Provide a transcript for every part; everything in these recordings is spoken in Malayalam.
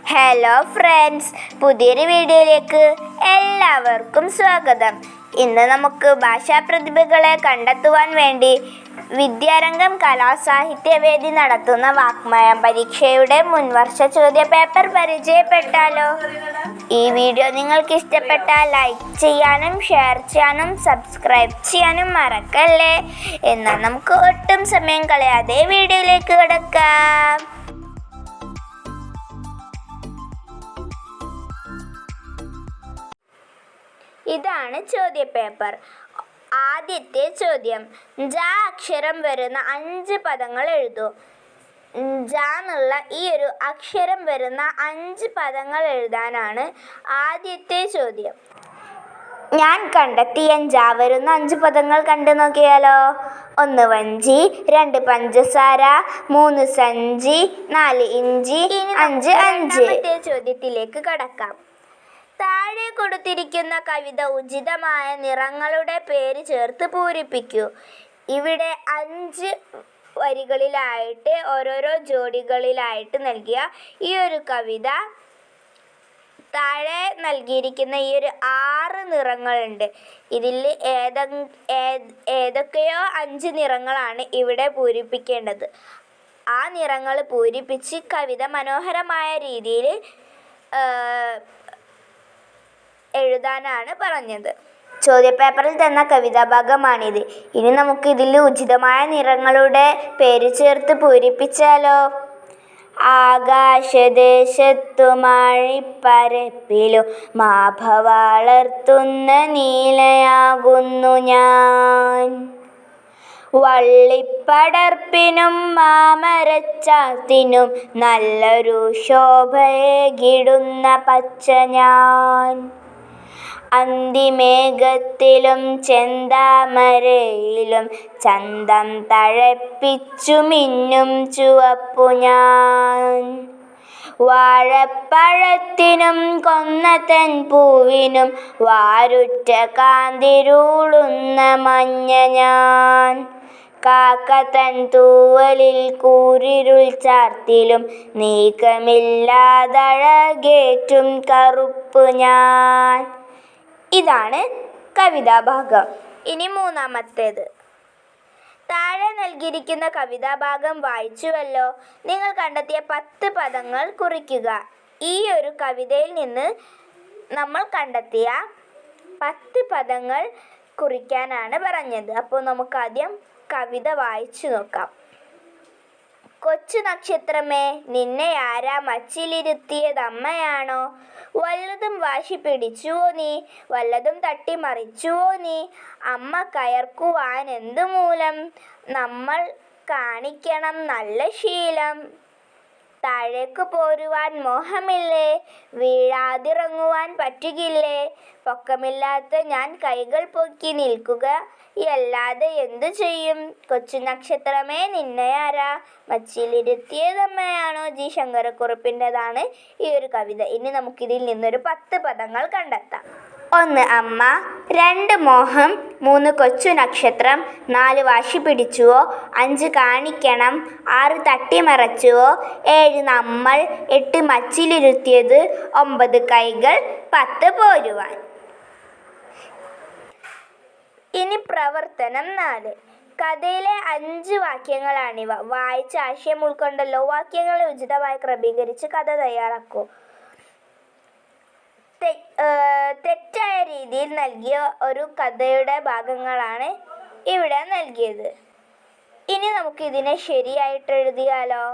ഹലോ ഫ്രണ്ട്സ് പുതിയൊരു വീഡിയോയിലേക്ക് എല്ലാവർക്കും സ്വാഗതം. ഇന്ന് നമുക്ക് ഭാഷാ പ്രതിഭകളെ കണ്ടെത്തുവാൻ വേണ്ടി വിദ്യാരംഗം കലാസാഹിത്യവേദി നടത്തുന്ന വാക്മയം പരീക്ഷയുടെ മുൻവർഷ ചോദ്യ പേപ്പർ പരിചയപ്പെട്ടാലോ? ഈ വീഡിയോ നിങ്ങൾക്ക് ഇഷ്ടപ്പെട്ടാൽ ലൈക്ക് ചെയ്യാനും ഷെയർ ചെയ്യാനും സബ്സ്ക്രൈബ് ചെയ്യാനും മറക്കല്ലേ? എന്നാൽ നമുക്ക് ഒട്ടും സമയം കളയാതെ വീഡിയോയിലേക്ക് കിടക്കാം. ഇതാണ് ചോദ്യപേപ്പർ. ആദ്യത്തെ ചോദ്യം. ജ അക്ഷരം വരുന്ന അഞ്ച് പദങ്ങൾ എഴുതൂ. ജ എന്നുള്ള ഈ ഒരു അക്ഷരം വരുന്ന അഞ്ച് പദങ്ങൾ എഴുതാനാണ് ആദ്യത്തെ ചോദ്യം. ഞാൻ കണ്ടെത്തിയ ജാ വരുന്ന അഞ്ച് പദങ്ങൾ കണ്ടു നോക്കിയാലോ? ഒന്ന് വഞ്ചി രണ്ട് പഞ്ചസാര മൂന്ന് സഞ്ചി നാല് ഇഞ്ചി അഞ്ച് അഞ്ച്. ചോദ്യത്തിലേക്ക് കടക്കാം. താഴെ കൊടുത്തിരിക്കുന്ന കവിത ഉചിതമായ നിറങ്ങളുടെ പേര് ചേർത്ത് പൂരിപ്പിക്കൂ. ഇവിടെ അഞ്ച് വരികളിലായിട്ട് ഓരോരോ ജോഡികളിലായിട്ട് നൽകിയ ഈ ഒരു കവിത താഴെ നൽകിയിരിക്കുന്ന ഈ ഒരു ആറ് നിറങ്ങളുണ്ട്. ഇതിൽ ഏത ഏതൊക്കെയോ അഞ്ച് നിറങ്ങളാണ് ഇവിടെ പൂരിപ്പിക്കേണ്ടത്. ആ നിറങ്ങൾ പൂരിപ്പിച്ച് കവിത മനോഹരമായ രീതിയിൽ എഴുതാനാണ് പറഞ്ഞത്. ചോദ്യപേപ്പറിൽ തന്ന കവിതാഭാഗമാണിത്. ഇനി നമുക്ക് ഇതിൽ ഉചിതമായ നിറങ്ങളുടെ പേര് ചേർത്ത് പൂരിപ്പിച്ചാലോ? ആകാശദേശത്തു മഴിപ്പരപ്പിലു മാഭ വളർത്തുന്ന നീലയാകുന്നു ഞാൻ. വള്ളിപ്പടർപ്പിനും മാമരച്ചാത്തിനും നല്ലൊരു ശോഭയേകിടുന്ന പച്ച ഞാൻ. അന്തിമേഘത്തിലും ചെന്താമരയിലും ചന്തം തഴപ്പിച്ചു മിന്നും ചുവപ്പു ഞാൻ. വാഴപ്പഴത്തിനും കൊന്നത്തൻ പൂവിനും വാരുറ്റ കാന്തിരൂളുന്ന മഞ്ഞ ഞാൻ. കാക്കത്തൻ തൂവലിൽ കൂരിരുൾ ചാർത്തിലും നീക്കമില്ലാതഴകേറ്റും കറുപ്പ് ഞാൻ. ഇതാണ് കവിതാഭാഗം. ഇനി മൂന്നാമത്തേത്. താഴെ നൽകിയിരിക്കുന്ന കവിതാഭാഗം വായിച്ചുവല്ലോ. നിങ്ങൾ കണ്ടെത്തിയ പത്ത് പദങ്ങൾ കുറിക്കുക. ഈ ഒരു കവിതയിൽ നിന്ന് നമ്മൾ കണ്ടെത്തിയ പത്ത് പദങ്ങൾ കുറിക്കാനാണ് പറഞ്ഞത്. അപ്പോൾ നമുക്ക് ആദ്യം കവിത വായിച്ചു നോക്കാം. കൊച്ചു നക്ഷത്രമേ നിന്നെ ആരാ മച്ചിലിരുത്തിയത് അമ്മയാണോ? വല്ലതും വാശി പിടിച്ചുവോ നീ? വല്ലതും തട്ടിമറിച്ചുവോ നീ? അമ്മ കയർക്കുവാൻ എന്തു മൂലം നമ്മൾ കാണിക്കണം നല്ല ശീലം. താഴേക്ക് പോരുവാൻ മോഹമില്ലേ? വീഴാതിറങ്ങുവാൻ പറ്റുകില്ലേ? പൊക്കമില്ലാത്ത ഞാൻ കൈകൾ പൊക്കി നിൽക്കുക. അല്ലാതെ എന്തു ചെയ്യും? കൊച്ചു നക്ഷത്രമേ നിന്നെയാരാ മച്ചിലിരുത്തിയതമ്മയാണോ ജി? ശങ്കരക്കുറുപ്പിന്റെതാണ് ഈ ഒരു കവിത. ഇനി നമുക്കിതിൽ നിന്നൊരു പത്ത് പദങ്ങൾ കണ്ടെത്താം. ഒന്ന് അമ്മ രണ്ട് മോഹം മൂന്ന് കൊച്ചു നക്ഷത്രം നാല് വാശി പിടിച്ചുവോ അഞ്ച് കാണിക്കണം ആറ് തട്ടിമറച്ചുവോ ഏഴ് നമ്മൾ എട്ട് മച്ചിലിരുത്തിയത് ഒമ്പത് കൈകൾ പത്ത് പോരുവാൻ. ഇനി പ്രവർത്തനം നാല്. കഥയിലെ അഞ്ച് വാക്യങ്ങളാണിവ. വായിച്ച ആശയം ഉൾക്കൊണ്ടല്ലോ വാക്യങ്ങളെ ഉചിതമായി ക്രമീകരിച്ച് കഥ തയ്യാറാക്കൂ. തെ- തെറ്റായ രീതിയിൽ നൽകിയ ഒരു കഥയുടെ ഭാഗങ്ങളാണ് ഇവിടെ നൽകിയത്. ഇനി നമുക്ക് ഇതിനെ ശരിയായിട്ട് എഴുതിയാലോ?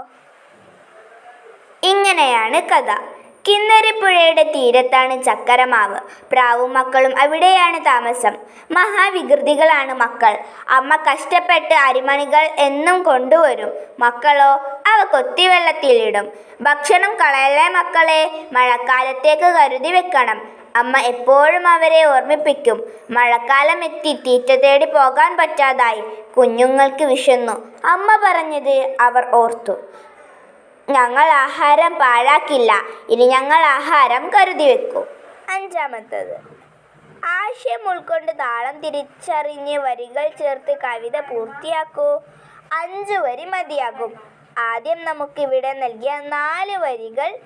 ഇങ്ങനെയാണ് കഥ. കിന്നരിപ്പുഴയുടെ തീരത്താണ് ചക്കരമാവ്. പ്രാവും മക്കളും അവിടെയാണ് താമസം. മഹാവികൃതികളാണ് മക്കൾ. അമ്മ കഷ്ടപ്പെട്ട് അരിമണികൾ എന്നും കൊണ്ടുവരും. മക്കളോ അവ കൊത്തിവെള്ളത്തിലിടും. ഭക്ഷണം കളയല്ലേ മക്കളെ? മഴക്കാലത്തേക്ക് കരുതി വെക്കണം. അമ്മ എപ്പോഴും അവരെ ഓർമ്മിപ്പിക്കും. മഴക്കാലം എത്തി തീറ്റ തേടി പോകാൻ പറ്റാതായി. കുഞ്ഞുങ്ങൾക്ക് വിശന്നു. അമ്മ പറഞ്ഞത് അവർ ഓർത്തു. ഞങ്ങൾ ആഹാരം പാഴാക്കില്ല. ഇനി ഞങ്ങൾ ആഹാരം കരുതി വെക്കും. അഞ്ചാമത്തത്. ആശയം ഉൾക്കൊണ്ട് താളം തിരിച്ചറിഞ്ഞ് വരികൾ ചേർത്ത് കവിത പൂർത്തിയാക്കൂ. അഞ്ചു വരി മതിയാകും. ആദ്യം നമുക്കിവിടെ നൽകിയ നാല് വരികൾ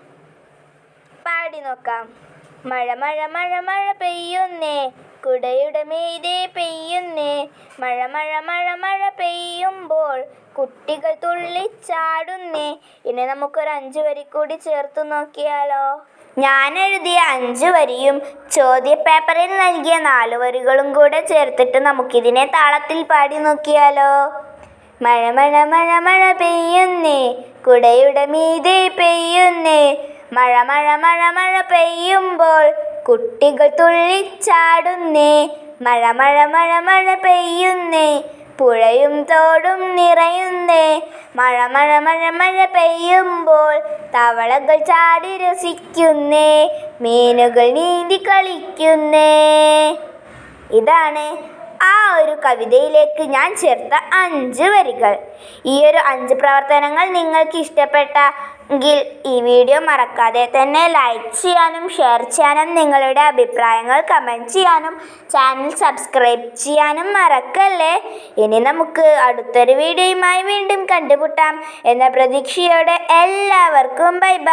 പാടി നോക്കാം. മഴ മഴ മഴ മഴ പെയ്യുന്നേ. കുടയുടെ മീതെ പെയ്യുന്നേ. മഴ മഴ മഴ മഴ പെയ്യുമ്പോൾ കുട്ടികൾ തുള്ളിച്ചാടുന്നേ. ഇനി നമുക്കൊരു അഞ്ചു വരി കൂടി ചേർത്ത് നോക്കിയാലോ? ഞാൻ എഴുതിയ അഞ്ചു വരിയും ചോദ്യപേപ്പറിൽ നൽകിയ നാല് വരികളും കൂടെ ചേർത്തിട്ട് നമുക്കിതിനെ താളത്തിൽ പാടി നോക്കിയാലോ? മഴ മഴ മഴ മഴ പെയ്യുന്നേ. കുടയുടെ മീതെ പെയ്യുന്നേ. മഴ മഴ മഴ മഴ പെയ്യുമ്പോൾ കുട്ടികൾ തുള്ളിച്ചാടുന്നേ. മഴ മഴ മഴ മഴ പെയ്യുന്നേ. പുഴയും തോടും നിറയുന്നേ. മഴ മഴ മഴ മഴ പെയ്യുമ്പോൾ തവളകൾ ചാടി രസിക്കുന്നേ. മീനുകൾ നീന്തി കളിക്കുന്നേ. ഇതാണ് ആ ഒരു കവിതയിലേക്ക് ഞാൻ ചേർത്ത അഞ്ച് വരികൾ. ഈ ഒരു അഞ്ച് പ്രവർത്തനങ്ങൾ നിങ്ങൾക്ക് ഇഷ്ടപ്പെട്ടെങ്കിൽ ഈ വീഡിയോ മറക്കാതെ തന്നെ ലൈക്ക് ചെയ്യാനും ഷെയർ ചെയ്യാനും നിങ്ങളുടെ അഭിപ്രായങ്ങൾ കമന്റ് ചെയ്യാനും ചാനൽ സബ്സ്ക്രൈബ് ചെയ്യാനും മറക്കല്ലേ? ഇനി നമുക്ക് അടുത്തൊരു വീഡിയോയുമായി വീണ്ടും കണ്ടുമുട്ടാം. എന്ന പ്രതീക്ഷയോടെ എല്ലാവർക്കും ബൈ ബൈ